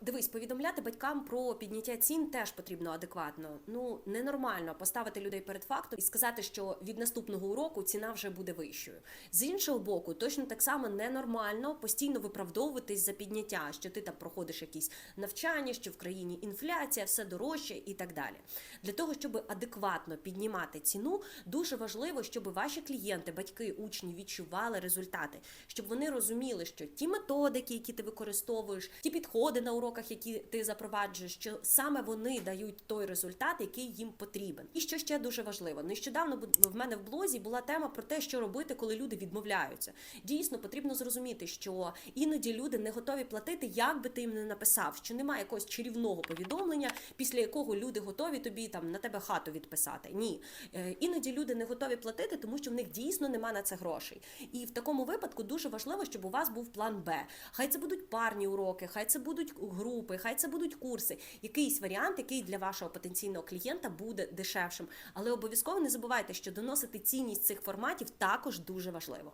Дивись, повідомляти батькам про підняття цін теж потрібно адекватно. Ну ненормально поставити людей перед фактом і сказати, що від наступного уроку ціна вже буде вищою. З іншого боку, точно так само ненормально постійно виправдовуватись за підняття, що ти там проходиш якісь навчання, що в країні інфляція, все дорожче і так далі. Для того, щоб адекватно піднімати ціну, дуже важливо, щоб ваші клієнти, батьки, учні відчували результати, щоб вони розуміли, що ті методики, які ти використовуєш, ті підходи на уроках, які ти запроваджуєш, що саме вони дають той результат, який їм потрібен. І що ще дуже важливо, нещодавно в мене в блозі була тема про те, що робити, коли люди відмовляються. Дійсно, потрібно зрозуміти, що іноді люди не готові платити, як би ти їм не написав, що немає якогось чарівного повідомлення, після якого люди готові тобі там на тебе хату відписати. Ні, Е, іноді люди не готові платити, тому що в них дійсно нема на це грошей. І в такому випадку дуже важливо, щоб у вас був план Б. Хай це будуть парні уроки, хай це будуть групи, хай це будуть курси. Якийсь варіант, який для вашого потенційного клієнта буде дешевшим. Але обов'язково не забувайте, що доносити цінність цих форматів також дуже важливо.